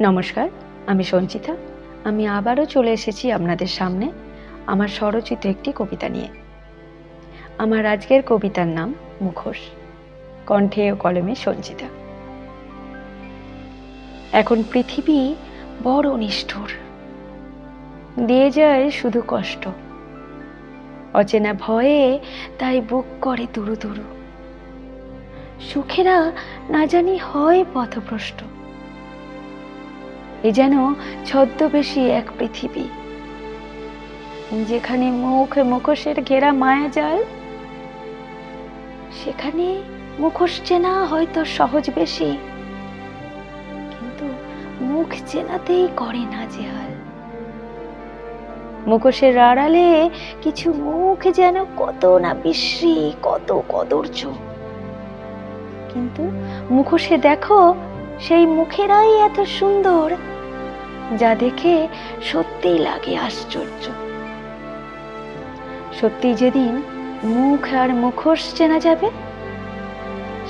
নমস্কার, আমি সঞ্চিতা। আমি আবারও চলে এসেছি আপনাদের সামনে আমার স্বরচিত একটি কবিতা নিয়ে। আমার আজকের কবিতার নাম মুখোশ, কণ্ঠে ও কলমে সঞ্চিতা। এখন পৃথিবী বড় নিষ্ঠুর, দিয়ে যায় শুধু কষ্ট। অচেনা ভয়ে তাই বুক করে দুরু দুরু সুখেরা না জানি হয় পথভ্রষ্ট। এ যেন ছদ্মবেশী এক পৃথিবী। যেখানে মুখ মুখোশের ঘেরা মায়া জাল সেখানে মুখোশ চেনা হয়তো সহজ বেশি কিন্তু মুখ চেনাতেই করে না জেহাল মুখোশের আড়ালে কিছু মুখ যেন কত না বিশ্রী, কত কদর্য। কিন্তু মুখোশে দেখো সেই মুখেরাই এত সুন্দর, যা দেখে সত্যিই লাগে আশ্চর্য। সত্যি যেদিন মুখ আর মুখোশ চেনা যাবে,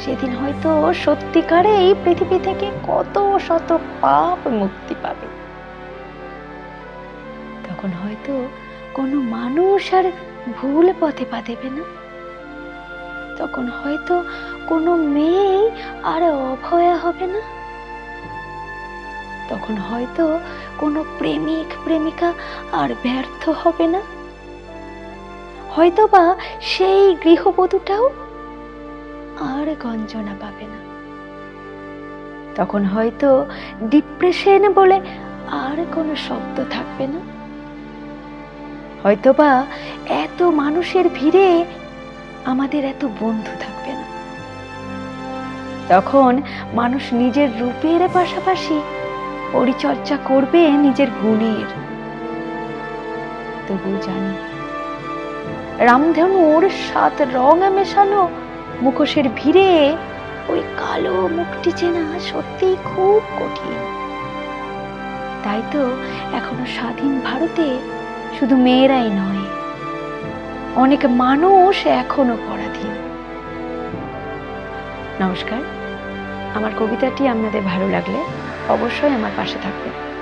সেদিন হয়তো সত্যিকারে এই পৃথিবী থেকে কত শত পাপ মুক্তি পাবে। তখন হয়তো কোনো মানুষ আর ভুল পথে পা দেবে না। তখন হয়তো কোনো মেয়ে আর অভয়া হবে না? তখন হয়তো কোনো প্রেমিক, প্রেমিকা আর ব্যর্থ হবে না? হয়তো বা সেই গৃহবধূটাও আর গঞ্জনা পাবে না। তখন হয়তো ডিপ্রেশন বলে আর কোনো শব্দ থাকবে না? হয়তোবা এত মানুষের ভিড়ে আমাদের এত বন্ধু থাকবে না। তখন মানুষ নিজের রূপের পাশাপাশি পরিচর্যা করবে নিজের গুণের। তবু জানি, রামধনুর সাত রং মেশানো মুখোশের ভিড়ে ওই কালো মুখটি চেনা সত্যি খুব কঠিন। তাই তো এখনও স্বাধীন ভারতে শুধু মেয়েরাই নয় অনেক মানুষ এখনও পরাধীন। নমস্কার। আমার কবিতাটি আপনাদের ভালো লাগলে অবশ্যই আমার পাশে থাকবেন।